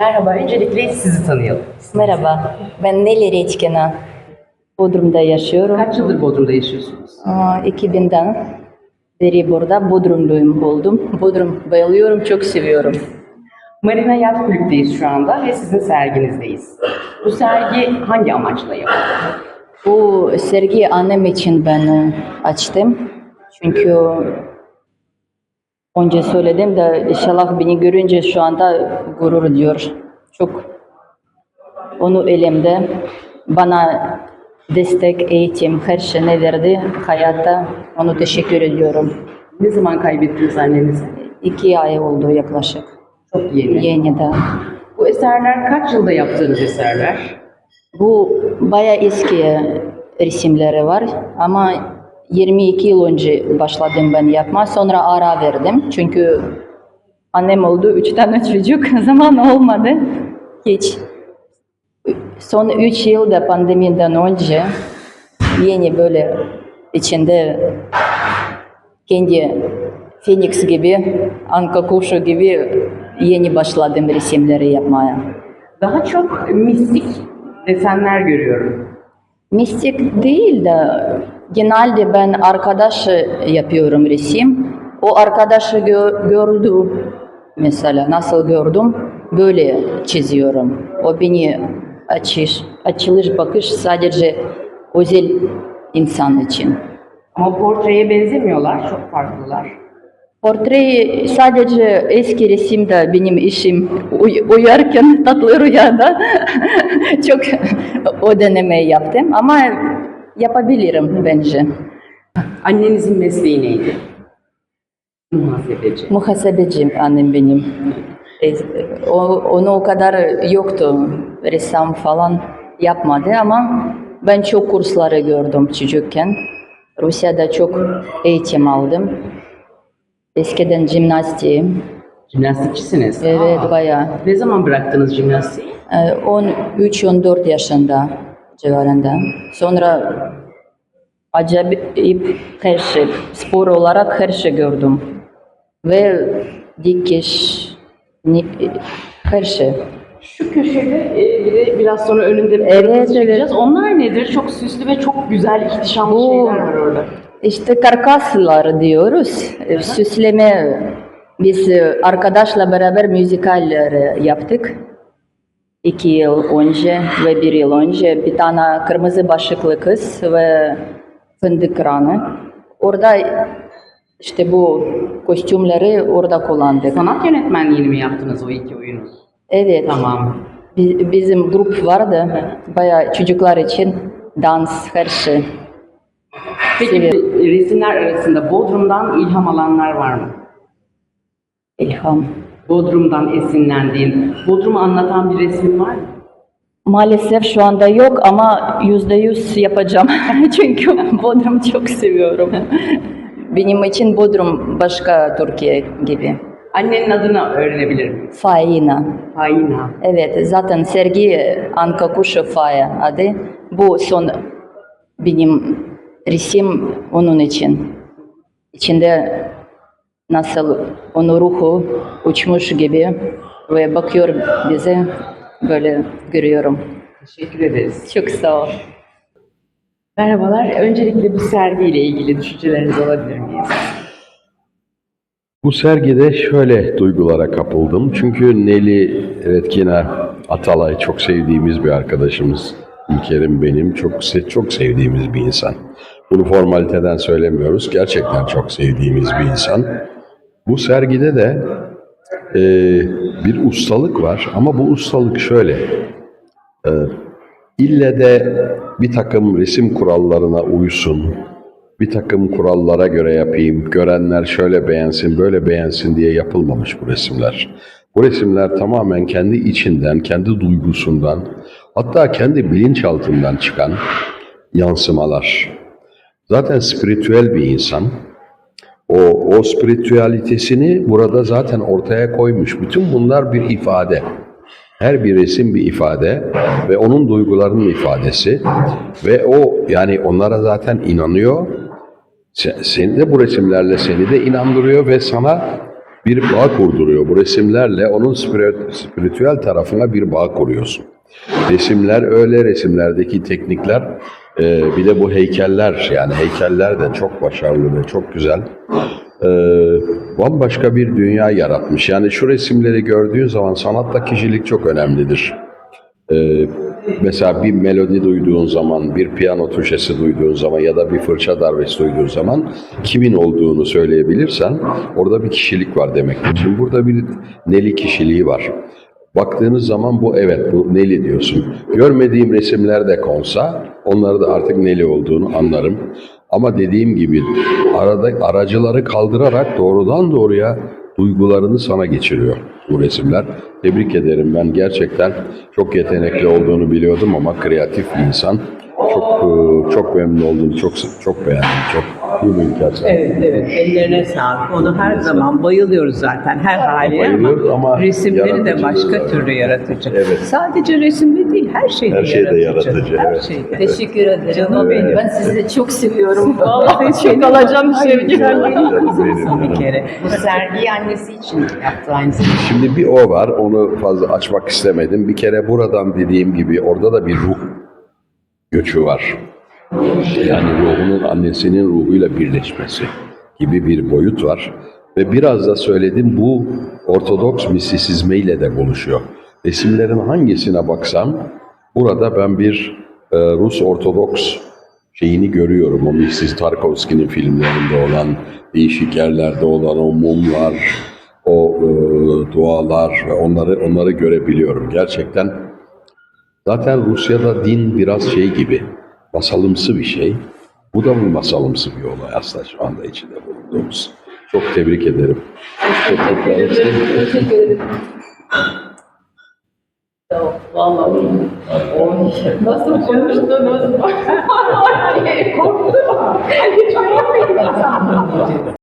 Merhaba, öncelikle sizi tanıyalım. Merhaba, ben Nelly Reçkina. Bodrum'da yaşıyorum. Kaç yıldır Bodrum'da yaşıyorsunuz? Aa, 2000'den beri burada Bodrumluyum oldum. Bodrum bayılıyorum, çok seviyorum. Marina Yat Kulüp'teyiz şu anda ve sizin serginizdeyiz. Bu sergi hangi amaçla yapıldı? Bu sergiyi annem için ben açtım. Çünkü önce söyledim de inşallah beni görünce şu anda gurur diyor. Çok onu elimde bana destek, eğitim, her şey ne verdi hayatta. Onu teşekkür ediyorum. Ne zaman kaybettiniz annenizi? İki ay oldu yaklaşık. Çok yeni. Yeni de. Bu eserler kaç yılda yaptığınız eserler? Bu bayağı eski resimleri var ama 22 yıl önce başladım ben yapma. Sonra ara verdim. Çünkü annem oldu. Üç tane çocuk. Zaman olmadı. Hiç. Son üç yılda pandemiden önce yeni böyle içinde kendi Phoenix gibi, Anka Kuşu gibi yeni başladım resimleri yapmaya. Daha çok mistik desenler görüyorum. Mistik değil de genelde ben arkadaş yapıyorum resim. O arkadaşı gö- gördü mesela nasıl gördüm böyle çiziyorum. O beni açış, açılış bakış sadece özel insan için. Ama portreye benzemiyorlar, çok farklılar. Portreyi sadece eski resimde benim işim uy- uyarken tatlı rüyada çok o denemeyi yaptım ama yapabilirim bence. Annenizin mesleği neydi? Muhasebeci. Muhasebeciyim annem benim. E, O, onu o kadar yoktu. Ressam falan yapmadı ama ben çok kursları gördüm çocukken. Rusya'da çok eğitim aldım. Eskiden jimnastiyim. Jimnastikçisiniz. Evet Aa. bayağı. Ne zaman bıraktınız jimnastiği? Ee, 13-14 yaşında civarında. Sonra acayip her şey, spor olarak her şey gördüm. Ve dikiş, ni- her şey. Şu köşede e, bir de biraz sonra önünde bir Evet, evet. Onlar nedir? Çok süslü ve çok güzel, ihtişamlı Bu- şeyler var orada. İşte karkaslar diyoruz. Ee, Süsleme biz e, arkadaşla beraber müzikaller yaptık. İki yıl önce ve bir yıl önce bir tane kırmızı başlıklı kız ve fındık ranı. Orada işte bu kostümleri orada kullandık. Sanat yönetmenliğini mi yaptınız o iki oyunu? Evet. Tamam. Bi- Bizim grup vardı. Bayağı çocuklar için dans, her şey. Peki resimler arasında Bodrum'dan ilham alanlar var mı? İlham. Bodrum'dan esinlendiğin, Bodrum'u anlatan bir resmin var mı? Maalesef şu anda yok ama yüzde yüz yapacağım. Çünkü Bodrum çok seviyorum. Benim için Bodrum başka Türkiye gibi. Annenin adını öğrenebilir miyim? Faina. Faina. Evet, zaten sergi Anka Kuşu Faya adı. Bu son benim resim onun için. İçinde nasıl onun ruhu uçmuş gibi ve bakıyor bize böyle görüyorum. Teşekkür ederiz. Çok sağ ol. Merhabalar. Öncelikle bu sergiyle ilgili düşüncelerinizi alabilir miyiz? Bu sergide şöyle duygulara kapıldım. Çünkü Neli Retkina Atalay çok sevdiğimiz bir arkadaşımız. İlker'im benim çok çok sevdiğimiz bir insan. Bunu formaliteden söylemiyoruz. Gerçekten çok sevdiğimiz bir insan. Bu sergide de e, bir ustalık var ama bu ustalık şöyle. E, ille de bir takım resim kurallarına uysun, bir takım kurallara göre yapayım, görenler şöyle beğensin, böyle beğensin diye yapılmamış bu resimler. Bu resimler tamamen kendi içinden, kendi duygusundan, hatta kendi bilinçaltından çıkan yansımalar. Zaten spiritüel bir insan. O, o spiritüalitesini burada zaten ortaya koymuş. Bütün bunlar bir ifade. Her bir resim bir ifade ve onun duygularının ifadesi ve o yani onlara zaten inanıyor. Se- Seni de bu resimlerle seni de inandırıyor ve sana bir bağ kurduruyor. Bu resimlerle onun spirit- spiritüel tarafına bir bağ kuruyorsun. Resimler öyle resimlerdeki teknikler e, bir de bu heykeller yani heykeller de çok başarılı ve çok güzel. E, bambaşka bir dünya yaratmış. Yani şu resimleri gördüğün zaman sanatta kişilik çok önemlidir. Ee, mesela bir melodi duyduğun zaman, bir piyano tuşesi duyduğun zaman ya da bir fırça darbesi duyduğun zaman kimin olduğunu söyleyebilirsen orada bir kişilik var demektir. Şimdi burada bir Neli kişiliği var. Baktığınız zaman bu evet bu Neli diyorsun. Görmediğim resimler de konsa onları da artık Neli olduğunu anlarım. Ama dediğim gibi arada aracıları kaldırarak doğrudan doğruya duygularını sana geçiriyor bu resimler. Tebrik ederim. Ben gerçekten çok yetenekli olduğunu biliyordum ama kreatif bir insan. Çok e, çok memnun oldum. Çok çok beğendim. Çok iyi bir sen. Evet, evet. Ellerine sağlık. Onu her zaman bayılıyoruz zaten her Bayılıyoruz ama ama resimleri de başka da- türlü yaratıcı. Evet. Sadece resimde değil, her şeyde Her şeyde yaratıcı. yaratıcı, Her evet. şeyde. Teşekkür ederim. Canım benim. Ben sizi çok seviyorum. Vallahi çok alacağım sevgi. Bir kere. Bu sergiyi annesi için yaptı aynı zamanda. Şimdi bir o var. Onu fazla açmak istemedim. Bir kere buradan dediğim gibi orada da bir ruh göçü var. Yani ruhunun annesinin ruhuyla birleşmesi gibi bir boyut var. Ve biraz da söyledim bu Ortodoks mistisizmeyle de buluşuyor. Resimlerin hangisine baksam burada ben bir e, Rus Ortodoks şeyini görüyorum. O Mrs. Tarkovski'nin filmlerinde olan, değişik yerlerde olan o mumlar, o e, dualar ve onları onları görebiliyorum. Gerçekten Zaten Rusya'da din biraz şey gibi, masalımsı bir şey. Bu da bir masalımsı bir olay aslında şu anda içinde bulunduğumuz. Çok tebrik ederim. Çok teşekkür ederim. Teşekkür ederim. Vallahi nasıl konuştunuz? Korktum. Hiç merak etmedim.